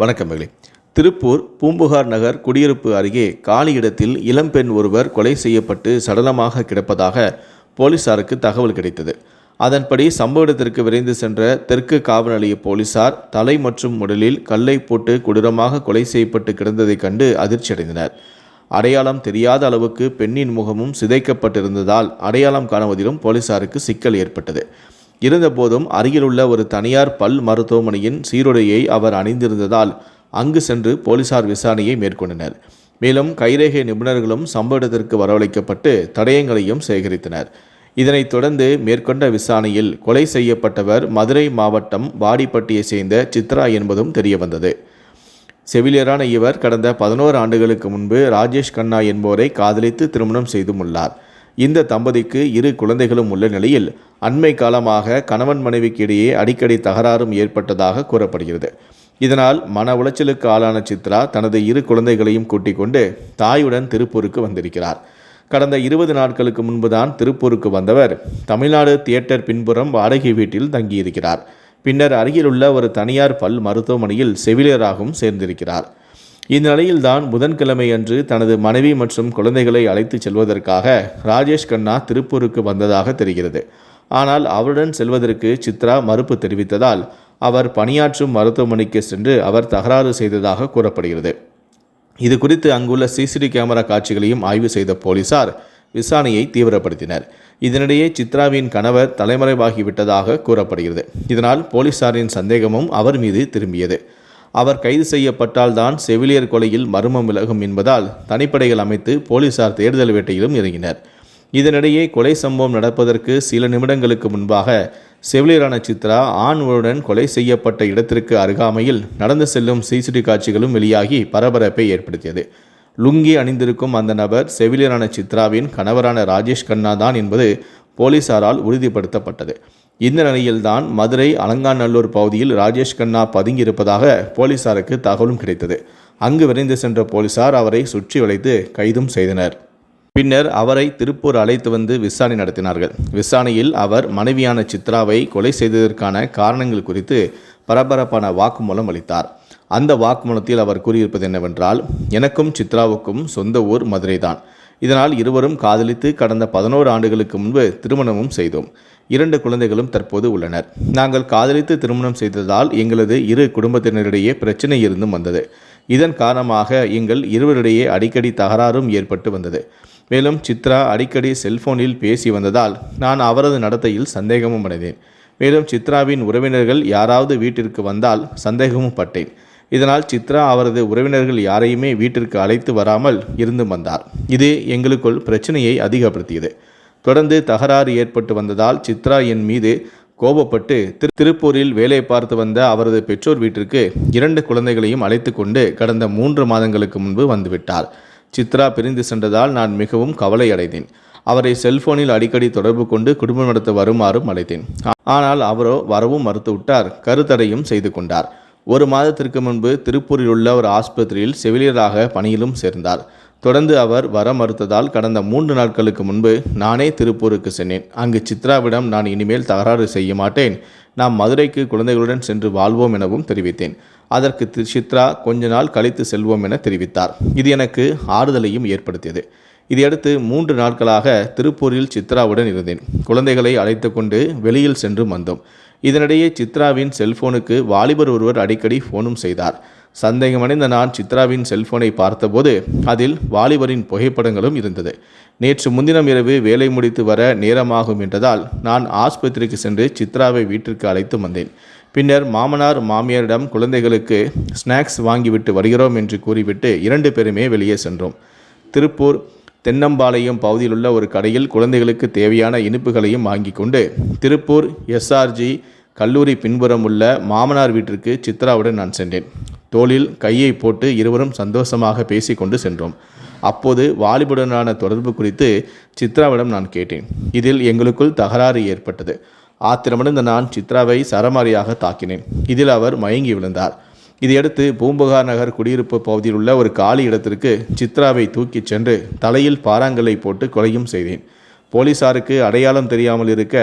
வணக்கமகளே திருப்பூர் பூம்புகார் நகர் குடியிருப்பு அருகே காலி இடத்தில் இளம்பெண் ஒருவர் கொலை செய்யப்பட்டு சடலமாக கிடப்பதாக போலீசாருக்கு தகவல் கிடைத்தது. அதன்படி சம்பவ இடத்திற்கு விரைந்து சென்ற தெற்கு காவல் நிலைய போலீசார் தலை மற்றும் உடலில் கல்லை போட்டு கொடூரமாக கொலை செய்யப்பட்டு கிடந்ததைக் கண்டு அதிர்ச்சியடைந்தனர் அடையாளம் தெரியாத அளவுக்கு பெண்ணின் முகமும் சிதைக்கப்பட்டிருந்ததால் அடையாளம் காணுவதிலும் போலீசாருக்கு சிக்கல் ஏற்பட்டது. இருந்தபோதும் அருகிலுள்ள ஒரு தனியார் பல் மருத்துவமனையின் சீருடையை அவர் அணிந்திருந்ததால் அங்கு சென்று போலீசார் விசாரணையை மேற்கொண்டனர். மேலும் கைரேகை நிபுணர்களும் சம்பவ இடத்திற்கு வரவழைக்கப்பட்டு தடயங்களையும் சேகரித்தனர். இதனைத் தொடர்ந்து மேற்கொண்ட விசாரணையில் கொலை செய்யப்பட்டவர் மதுரை மாவட்டம் வாடிப்பட்டியை சேர்ந்த சித்ரா என்பதும் தெரியவந்தது. செவிலியரான இவர் கடந்த பதினோரு ஆண்டுகளுக்கு முன்பு ராஜேஷ் கண்ணா என்பவரை காதலித்து திருமணம் செய்துமுள்ளார் இந்த தம்பதிக்கு இரு குழந்தைகளும் உள்ள நிலையில் அண்மை காலமாக கணவன் மனைவிக்கு இடையே அடிக்கடி தகராறும் ஏற்பட்டதாக கூறப்படுகிறது. இதனால் மன உளைச்சலுக்கு ஆளான சித்ரா தனது இரு குழந்தைகளையும் கூட்டிக் கொண்டு தாயுடன் திருப்பூருக்கு வந்திருக்கிறார். கடந்த இருபது நாட்களுக்கு முன்புதான் திருப்பூருக்கு வந்தவர் தமிழ்நாடு தியேட்டர் பின்புறம் வாடகை வீட்டில் தங்கியிருக்கிறார். பின்னர் அருகிலுள்ள ஒரு தனியார் பல் மருத்துவமனையில் செவிலியராகவும் சேர்ந்திருக்கிறார். இந்நிலையில்தான் புதன்கிழமை அன்று தனது மனைவி மற்றும் குழந்தைகளை அழைத்துச் செல்வதற்காக ராஜேஷ் கண்ணா திருப்பூருக்கு வந்ததாக தெரிகிறது. ஆனால் அவருடன் செல்வதற்கு சித்ரா மறுப்பு தெரிவித்ததால் அவர் பணியாற்றும் மருத்துவமனைக்கு சென்று அவர் தகராறு செய்ததாக கூறப்படுகிறது. இது குறித்து அங்குள்ள சிசிடி கேமரா காட்சிகளையும் ஆய்வு செய்த போலீசார் விசாரணையை தீவிரப்படுத்தினர். இதனிடையே சித்ராவின் கணவர் தலைமறைவாகிவிட்டதாக கூறப்படுகிறது. இதனால் போலீசாரின் சந்தேகமும் அவர் மீது திரும்பியது. அவர் கைது செய்யப்பட்டால்தான் செவிலியர் கொலையில் மர்மம் விலகும் என்பதால் தனிப்படைகள் அமைத்து போலீசார் தேடுதல் வேட்டையிலும் இறங்கினர். இதனிடையே கொலை சம்பவம் நடப்பதற்கு சில நிமிடங்களுக்கு முன்பாக செவிலியரான சித்ரா ஆண்களுடன் கொலை செய்யப்பட்ட இடத்திற்கு அருகாமையில் நடந்து செல்லும் சிசிடிவி காட்சிகளும் வெளியாகி பரபரப்பை ஏற்படுத்தியது. லுங்கி அணிந்திருக்கும் அந்த நபர் செவிலியரான சித்ராவின் கணவரான ராஜேஷ் கண்ணா தான் என்பது போலீசாரால் உறுதிப்படுத்தப்பட்டது. இந்த நிலையில்தான் மதுரை அலங்காநல்லூர் பகுதியில் ராஜேஷ் கண்ணா பதுங்கியிருப்பதாக போலீசாருக்கு தகவலும் கிடைத்தது. அங்கு விரைந்து சென்ற போலீசார் அவரை சுற்றி வளைத்து கைதும் செய்தனர். பின்னர் அவரை திருப்பூர் அழைத்து வந்து விசாரணை நடத்தினார்கள். விசாரணையில் அவர் மனைவியான சித்ராவை கொலை செய்ததற்கான காரணங்கள் குறித்து பரபரப்பான வாக்குமூலம் அளித்தார். அந்த வாக்குமூலத்தில் அவர் கூறியிருப்பது என்னவென்றால் எனக்கும் சித்ராவுக்கும் சொந்த ஊர் மதுரை தான் இதனால் இருவரும் காதலித்து கடந்த பதினோரு ஆண்டுகளுக்கு முன்பு திருமணமும் செய்தோம். இரண்டு குழந்தைகளும் தற்போது உள்ளனர். நாங்கள் காதலித்து திருமணம் செய்ததால் எங்களது இரு குடும்பத்தினரிடையே பிரச்சனை இருந்தும் வந்தது. இதன் காரணமாக எங்கள் இருவரிடையே அடிக்கடி தகராறும் ஏற்பட்டு வந்தது. மேலும் சித்ரா அடிக்கடி செல்போனில் பேசி வந்ததால் நான் அவரது நடத்தையில் சந்தேகமும் அடைந்தேன். மேலும் சித்ராவின் உறவினர்கள் யாராவது வீட்டிற்கு வந்தால் சந்தேகமும் பட்டேன். இதனால் சித்ரா அவரது உறவினர்கள் யாரையுமே வீட்டிற்கு அழைத்து வராமல் இருந்து வந்தார். இது எங்களுக்குள் பிரச்சனையை அதிகப்படுத்தியது. தொடர்ந்து தகராறு ஏற்பட்டு வந்ததால் சித்ரா என் மீது கோபப்பட்டு திரு திருப்பூரில் வேலை பார்த்து வந்த அவரது பெற்றோர் வீட்டிற்கு இரண்டு குழந்தைகளையும் அழைத்து கொண்டு கடந்த மூன்று மாதங்களுக்கு முன்பு வந்துவிட்டார். சித்ரா பிரிந்து சென்றதால் நான் மிகவும் கவலை அடைந்தேன். அவரை செல்போனில் அடிக்கடி தொடர்பு கொண்டு குடும்பம் நடத்த வருமாறும் அழைத்தேன். ஆனால் அவரோ வரவும் மறுத்துவிட்டார். கருத்தடையும் செய்து கொண்டார். ஒரு மாதத்திற்கு முன்பு திருப்பூரில் உள்ள ஒரு ஆஸ்பத்திரியில் செவிலியராக பணியிலும் சேர்ந்தார். தொடர்ந்து அவர் வர மறுத்ததால் கடந்த மூன்று நாட்களுக்கு முன்பு நானே திருப்பூருக்கு சென்றேன் அங்கு சித்ராவிடம் நான் இனிமேல் தகராறு செய்ய மாட்டேன். நாம் மதுரைக்கு குழந்தைகளுடன் சென்று வாழ்வோம் எனவும் தெரிவித்தேன். அதற்கு தி- சித்ரா கொஞ்ச நாள் கழித்து செல்வோம் என தெரிவித்தார். இது எனக்கு ஆறுதலையும் ஏற்படுத்தியது. இதையடுத்து மூன்று நாட்களாக திருப்பூரில் சித்ராவுடன் இருந்தேன். குழந்தைகளை அழைத்து கொண்டு வெளியில் சென்று வந்தோம். இதனிடையே சித்ராவின் செல்போனுக்கு வாலிபர் ஒருவர் அடிக்கடி ஃபோனும் செய்தார். சந்தேகமடைந்த நான் சித்ராவின் செல்போனை பார்த்தபோது அதில் வாலிபரின் புகைப்படங்களும் இருந்தது. நேற்று முன்தினம் இரவு வேலை முடித்து வர நேரமாகும் என்றதால் நான் ஆஸ்பத்திரிக்கு சென்று சித்ராவை வீட்டிற்கு அழைத்து வந்தேன். பின்னர் மாமனார் மாமியாரிடம் குழந்தைகளுக்கு ஸ்நாக்ஸ் வாங்கிவிட்டு வருகிறோம் என்று கூறிவிட்டு இரண்டு பேருமே வெளியே சென்றோம். திருப்பூர் தென்னம்பாளையம் பகுதியில் உள்ள ஒரு கடையில் குழந்தைகளுக்கு தேவையான இனிப்புகளையும் வாங்கி கொண்டு திருப்பூர் எஸ்ஆர்ஜி கல்லூரி பின்புறம் உள்ள மாமனார் வீட்டிற்கு சித்ராவுடன் நான் சென்றேன். தோளில் கையை போட்டு இருவரும் சந்தோஷமாக பேசிக்கொண்டு சென்றோம். அப்போது வாலிபுடனான தொடர்பு குறித்து சித்ராவிடம் நான் கேட்டேன். இதில் எங்களுக்குள் தகராறு ஏற்பட்டது. ஆத்திரமடைந்த நான் சித்ராவை சரமாரியாக தாக்கினேன். இதில் அவர் மயங்கி விழுந்தார். இதையடுத்து பூம்புகார் நகர் குடியிருப்பு பகுதியில் உள்ள ஒரு காலி இடத்திற்கு சித்ராவை தூக்கிச் சென்று தலையில் பாறாங்கல்லை போட்டு கொலையும் செய்தேன். போலீசாருக்கு அடையாளம் தெரியாமல் இருக்க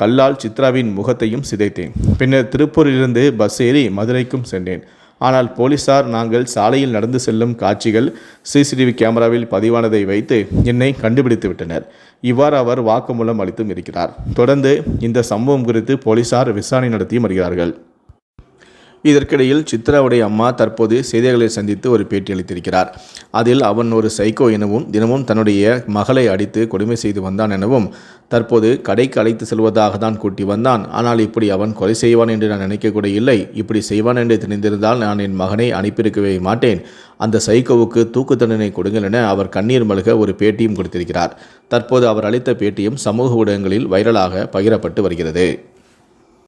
கல்லால் சித்ராவின் முகத்தையும் சிதைத்தேன். பின்னர் திருப்பூரிலிருந்து பஸ் ஏறி மதுரைக்கும் சென்றேன். ஆனால் போலீசார் நாங்கள் சாலையில் நடந்து செல்லும் காட்சிகள் சிசிடிவி கேமராவில் பதிவானதை வைத்து என்னை கண்டுபிடித்து விட்டனர். இவ்வாறு அவர் வாக்குமூலம் அளித்தும் இருக்கிறார். தொடர்ந்து இந்த சம்பவம் குறித்து போலீசார் விசாரணை நடத்தியும் வருகிறார்கள். இதற்கிடையில் சித்ராவுடைய அம்மா தற்போது செய்தியாளர்களை சந்தித்து ஒரு பேட்டி அளித்திருக்கிறார். அதில் அவன் ஒரு சைக்கோ எனவும் தினமும் தன்னுடைய மகளை அடித்து கொடுமை செய்து வந்தான் எனவும் தற்போது கடைக்கு அழைத்து செல்வதாக தான் கூட்டி வந்தான். ஆனால் இப்படி அவன் கொலை செய்வான் என்று நான் நினைக்கக்கூட இல்லை. இப்படி செய்வான் என்று தெரிந்திருந்தால் நான் என் மகனை அனுப்பியிருக்கவே மாட்டேன். அந்த சைக்கோவுக்கு தூக்கு தண்டனை கொடுங்கள் என அவர் கண்ணீர் மல்க ஒரு பேட்டியும் கொடுத்திருக்கிறார். தற்போது அவர் அளித்த பேட்டியும் சமூக ஊடகங்களில் வைரலாக பகிரப்பட்டு வருகிறது.